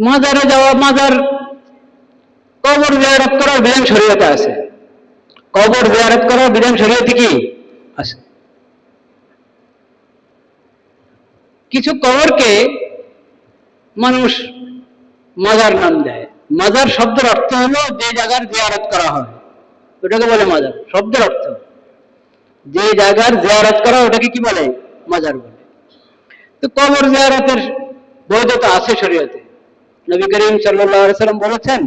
মাজারে যাওয়া, মাজার কবর জিয়ারত করার বিধান শরীয়তে আছে। কবর জিয়ারত করার বিধান শরীয়তে কি? আছে। কিছু কবরকে মানুষ মাজার নাম দেয়। মাজার শব্দের অর্থ হলো যে জায়গার জিয়ারত করা হয়। ওটাকে বলে মাজার। শব্দের অর্থ। যে জায়গার জিয়ারত করা ওটাকে কি বলে? মাজার বলে। তো কবর জিয়ারতের বৈধতা আছে শরীয়তে। নবী করিম সাল্লাম বলেছেন,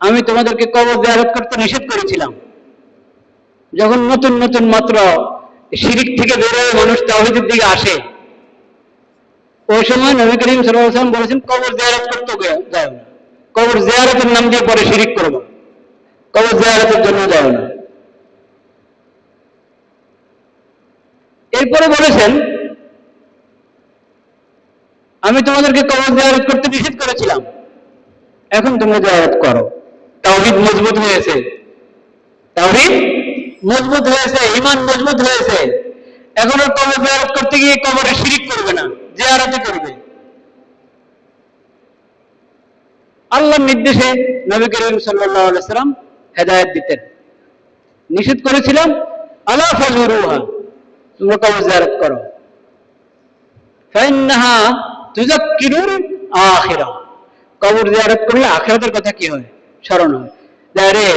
আমি তোমাদেরকে কবর জিয়ারত করতে নিষেধ করেছিলাম। যখন নতুন নতুন মাত্র শিরিক থেকে বেরোয় মানুষ তাওহীদের দিকে আসে, ওই সময় নবী করিম ওয়াসাল্লাম বলেছেন, কবর জিয়ারত করতে যাও না। কবর জিয়ারতের নাম দিয়ে পরে শিরিক করব। কবর জিয়ারতের জন্য যাও না। এরপরে বলেছেন আমি তোমাদেরকে কবর জিয়ারত করতে নিষেধ করেছিলাম। এখন তোমরা জিয়ারত করো। তাওহীদ মজবুত হয়েছে। তাওহীদ মজবুত হয়েছে, ঈমান মজবুত হয়েছে। এখন আর কবর জিয়ারত করতে গিয়ে কবরে শিরিক করবে না জিয়ারতে করবে। আল্লাহর নির্দেশে নবী করিম আলাইহি সাল্লাম হেদায়েত দিতেন। নিষেধ করেছিলাম, আলা ফাজুরুহা, তোমরা কবর জিয়ারত করো। কবর জিয়ারত করলে আখিরাতের কথা কি হয়? স্মরণ হয়। আরে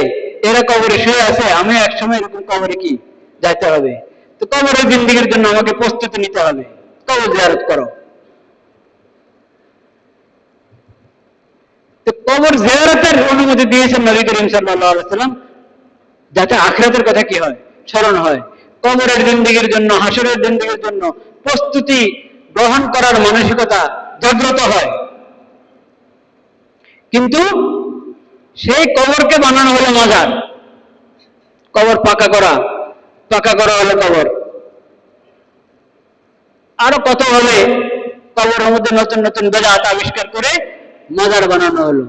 এরা কবরে শুয়ে আছে, আমি একসময় এরকম কবরে কি? যাইতে হবে। তো কবরের জিন্দিগির জন্য আমাকে প্রস্তুতি নিতে হবে। কবর জিয়ারত করো। তো কবর জিয়ারতের অনুমতি দিয়েছেন নবী করিম সাল্লাম। যাতে আখিরাতের কথা কি হয়? স্মরণ হয়। কবরের জিন্দিগির জন্য হাসরের জিন্দিগির জন্য প্রস্তুতি গ্রহণ করার মানসিকতা জাগ্রত হয়। কিন্তু সেই কবরকে বানানো হলো মাজার। কবর পাকা করা পাকা করা হলো কবর। আরও কত ভাবে কবরের মধ্যে নতুন নতুন বেদাত আবিষ্কার করে মাজার বানানো হলো।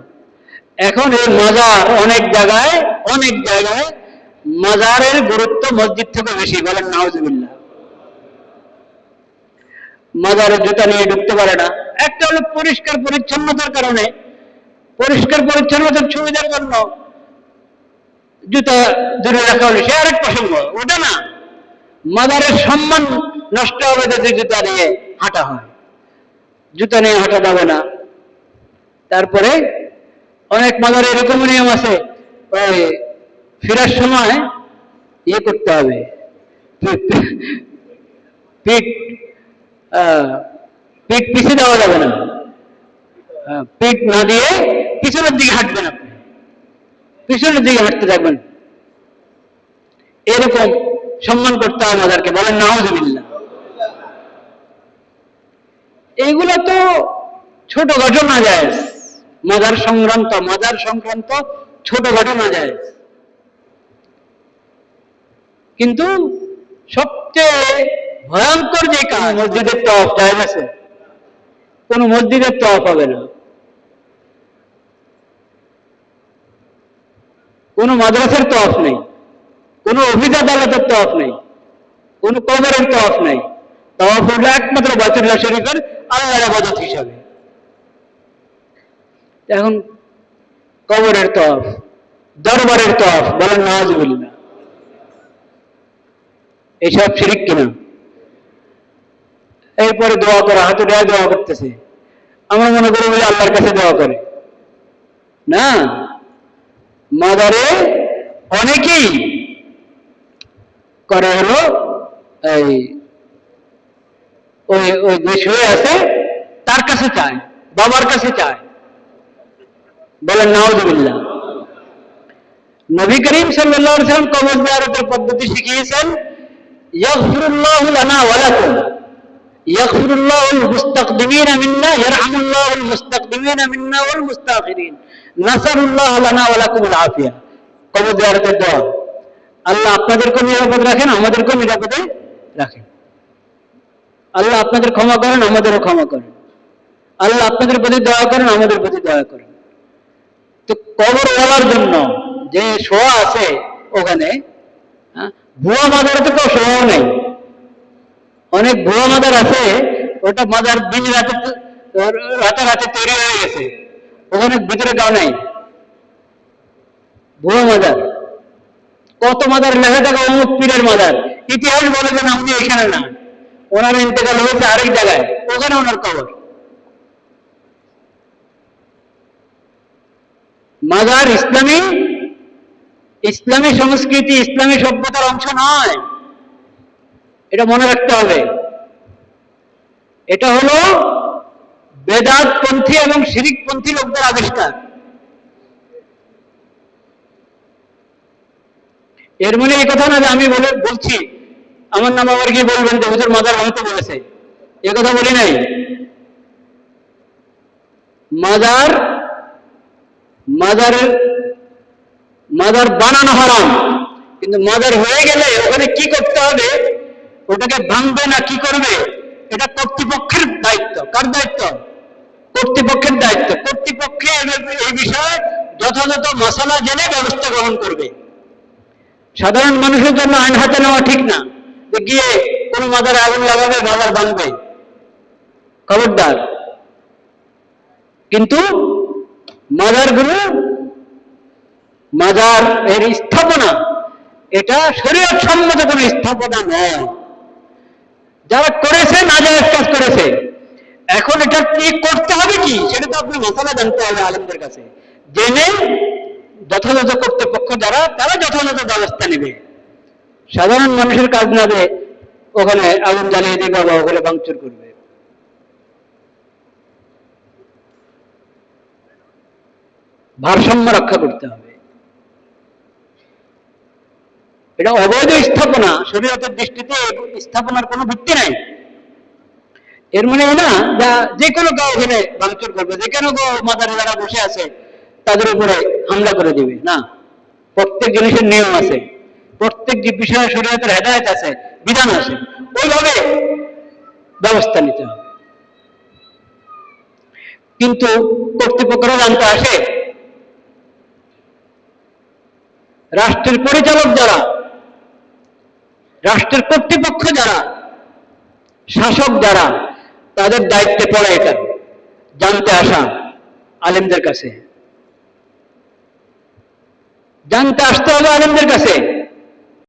এখন এই মাজার অনেক জায়গায় অনেক জায়গায় মাজারের গুরুত্ব মসজিদ থেকে বেশি বলেন নাউজুবিল্লাহ। মাজারে জুতা নিয়ে ঢুকতে পারে না। একটা হলো পরিষ্কার পরিচ্ছন্নতার কারণে। পরিষ্কার পরিচ্ছন্নতার সুবিধার জন্য জুতা দূরে রাখা হলো। সে আরেক প্রসঙ্গ, ওটা না, মাজারের সম্মান নষ্ট হবে যদি জুতা নিয়ে হাঁটা হয়। জুতা নিয়ে হাঁটা যাবে না। তারপরে অনেক মাজারে এরকম নিয়ম আছে ফেরার সময় ইয়ে করতে হবে। পিঠ পিছিয়ে দেওয়া যাবে না। আহ, পিঠ না দিয়ে পিছনের দিকে হাঁটবেন আপনি। পিছনের দিকে হাঁটতে থাকবেন। এরকম সম্মান করতে হয় মাদারকে বলেন নাহজবিল্লা এইগুলো তো ছোট ঘটনা যায়। মাদার সংক্রান্ত মাদার সংক্রান্ত ছোট ঘটনা যায়। কিন্তু সবচেয়ে ভয়ঙ্কর যে কাজ। মসজিদের তফ যায় আছে। কোন মসজিদের তফ হবে না। কোন মাদ্রাসার তফ নেই। কোন অফিস আদালতের তফ নেই। কোন কবরের তফ নেই। তফ হলো একমাত্র বাইতুল্লাহ শরীফের আল্লাহর আবাদত হিসাবে। এখন কবরের তফ দরবারের তফ বলেন নওয়াজবিল্লাহ এইসব শিরিক কিনা? এরপরে দোয়া করা, হাতে দেয়া দোয়া করতেছে। আমরা মনে করি বলে, আল্লাহর কাছে দোয়া করে। না, মাদারে অনেকেই করে হলো এই, ওই ওই যে শুয়ে আছে, তার কাছে চায়, বাবার কাছে চায়। বলেন, নাউজুবিল্লাহ। নবী করিম ওয়াসাল্লাম কবর জিয়ারতের পদ্ধতি শিখিয়েছেন, ইয়াগফিরুল্লাহু লানা ওয়া লাকুম। ইয়াগফিরুল্লাহুল মুস্তাকদিমিন মিন্না ইয়ারহামুল্লাহুল মুস্তাকদিমিন মিন্না ওয়াল মুস্তাখিরিন। নাসালুল্লাহ লানা ওয়া লাকুমুল আফিয়া। কবর জিয়ারতের দোয়া। আল্লাহ আপনাদেরকে নিরাপদ রাখেন আমাদেরকেও নিরাপদে রাখেন। আল্লাহ আপনাদের ক্ষমা করেন আমাদেরও ক্ষমা করেন। আল্লাহ আপনাদের প্রতি দয়া করেন আমাদের প্রতি দয়া করেন। তো কবর বলার জন্য যে শোয়া আছে ওখানে হ্যাঁ, ভুয়া মাদারে তো শোয়াও নেই। অনেক ভুয়া মাদার আছে, ওটা মাদার দিন রাতে রাতারাতি তৈরি হয়ে গেছে। ওখানে ভিতরে গাও নাই। ভুয়ো মাদার। কত মাদার লেখা থাকে, অমুক পীরের মাদার। ইতিহাস বলে যে না উনি এখানে না। ওনার ইন্তেকাল হয়েছে আরেক জায়গায়। ওখানে ওনার কবর। মাজার ইসলামী ইসলামী সংস্কৃতি, ইসলামী সভ্যতার অংশ নয়। এটা মনে রাখতে হবে। এটা হলো বেদাতপন্থী এবং শিরিকপন্থী লোকদের আবিষ্কার। এর মানে এই কথা না যে আমি বলে বলছি, আমার নাম আবার কি বলবেন যে হুজুর মাদার ভাঙতে বলেছে? এ কথা বলি নাই। মাদার মাদার মাদার বানানো হারাম। কিন্তু মাদার হয়ে গেলে ওখানে কি করতে হবে? ওটাকে ভাঙবে না কি করবে? এটা কর্তৃপক্ষের দায়িত্ব। কার দায়িত্ব? কর্তৃপক্ষের দায়িত্ব। কর্তৃপক্ষে এই বিষয়ে যথাযথ মশলা জেনে ব্যবস্থা গ্রহণ করবে। সাধারণ মানুষের জন্য আইন হাতে নেওয়া ঠিক না। গিয়ে কোনো মাদারে আগুন লাগাবে, মাদার ভাঙবে। খবরদার। কিন্তু মাজারগুলো মাজার এর স্থাপনা, এটা শরীয়ত সম্মত কোনো স্থাপনা নয়। যারা করেছে, নাজায়েজ কাজ করেছে। এখন এটা কি করতে হবে কি? সেটা তো আপনি মশলা জানতে হবে আলমদের কাছে। জেনে যথাযথ কর্তৃপক্ষ যারা, তারা যথাযথ ব্যবস্থা নেবে। সাধারণ মানুষের কাজ না যে ওখানে আগুন জ্বালিয়ে দিবে বা ওখানে ভাঙচুর করবে। ভারসাম্য রক্ষা করতে হবে। এটা অবৈধ স্থাপনা, শরীয়তের দৃষ্টিতে স্থাপনার কোনো ভিত্তি নাই। এর মানে না, যা যে কোনো গাও ওখানে ভাঙচুর করবে যে কোনো গাও মাদারে যারা বসে আছে, তাদের উপরে হামলা করে দিবে, না। প্রত্যেক জিনিসের নিয়ম আছে, প্রত্যেক যে বিষয়ে শরীয়তের হেদায়ত আছে, বিধান আছে, ওইভাবে ব্যবস্থা নিতে হবে। কিন্তু কর্তৃপক্ষরা জানতে আসে, রাষ্ট্রের পরিচালক যারা রাষ্ট্রের কর্তৃপক্ষ যারা, শাসক যারা, তাদের দায়িত্বে পড়ে এটা, জানতে আসা আলেমদের কাছে। জানতে আসতে হবে আলেমদের কাছে।